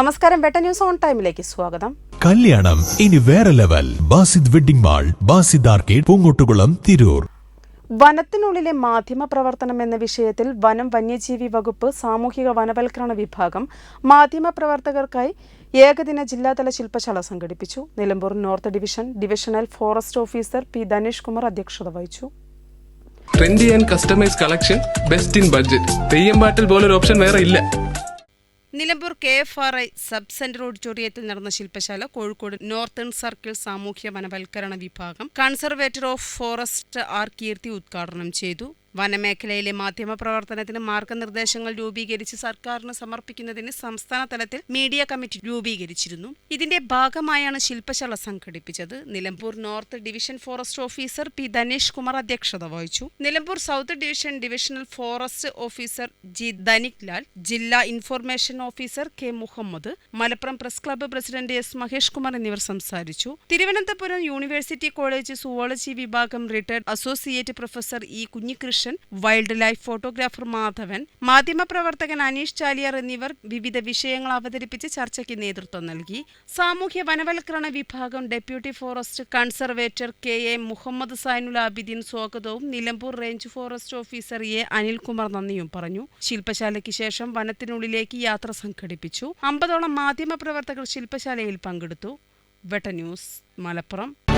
നമസ്കാരം. ബെട്ട news on ടൈമിലേക്ക് സ്വാഗതം. കല്യാണം. ഇനി വേറെ level. Basid wedding mall Basid arcade Poongottukulam Tirur. വനത്തിനുള്ളിലെ മാധ്യമ പ്രവർത്തനം എന്ന വിഷയത്തിൽ വനം വന്യജീവി വകുപ്പ് സാമൂഹിക വനവൽക്കരണ വിഭാഗം മാധ്യമ പ്രവർത്തകർക്കായി ഏകദിന ജില്ലാതല ശില്പശാല സംഘടിപ്പിച്ചു. Nilambur north division divisional forest officer P Dhanesh Kumar അധ്യക്ഷത വഹിച്ചു. Trendy and customise collection best in budget. Theyyam പാട്ടിൽ പോലൊരു ഓപ്ഷൻ വേറെ ഇല്ല. Nilambur K F R I sub centre ഓഡിറ്റോറിയത്തിൽ നടന്ന ശില്പശാല കോഴിക്കോട് നോർത്തേൺ സർക്കിൾ സാമൂഹ്യ വനവൽക്കരണ വിഭാഗം conservator of forest R Keerthi ഉദ്ഘാടനം ചെയ്തു. വനമേഖലയിലെ മാധ്യമ പ്രവർത്തനത്തിന് മാർഗനിർദ്ദേശങ്ങൾ രൂപീകരിച്ച് സർക്കാരിന് സമർപ്പിക്കുന്നതിന് സംസ്ഥാന തലത്തിൽ മീഡിയ കമ്മിറ്റി രൂപീകരിച്ചിരുന്നു. ഇതിന്റെ ഭാഗമായാണ് ശില്പശാല സംഘടിപ്പിച്ചത്. Nilambur north division forest officer P Dhanesh Kumar അധ്യക്ഷത വഹിച്ചു. Nilambur south division divisional forest officer G Dhanik Lal ജില്ലാ information officer K Muhammad Malappuram press club president S Mahesh Kumar എന്നിവർ സംസാരിച്ചു. തിരുവനന്തപുരം യൂണിവേഴ്സിറ്റി കോളേജ് സുവോളജി വിഭാഗം retired associate professor E Kunhikrishnan wildlife photographer Madhavan മാധ്യമപ്രവർത്തകൻ അനീഷ് ചാലിയർ എന്നിവർ വിവിധ വിഷയങ്ങൾ അവതരിപ്പിച്ച് ചർച്ചയ്ക്ക് നേതൃത്വം നൽകി. സാമൂഹ്യ വനവൽക്കരണ വിഭാഗം deputy forest conservator K A Muhammad Zainul Abideen സ്വാഗതവും Nilambur range forest officer A Anilkumar നന്ദിയും പറഞ്ഞു. ശില്പശാലയ്ക്ക് ശേഷം വനത്തിനുള്ളിലേക്ക് യാത്ര സംഘടിപ്പിച്ചു. അമ്പതോളം മാധ്യമപ്രവർത്തകർ ശില്പശാലയിൽ പങ്കെടുത്തു. വെട്ട ന്യൂസ് മലപ്പുറം.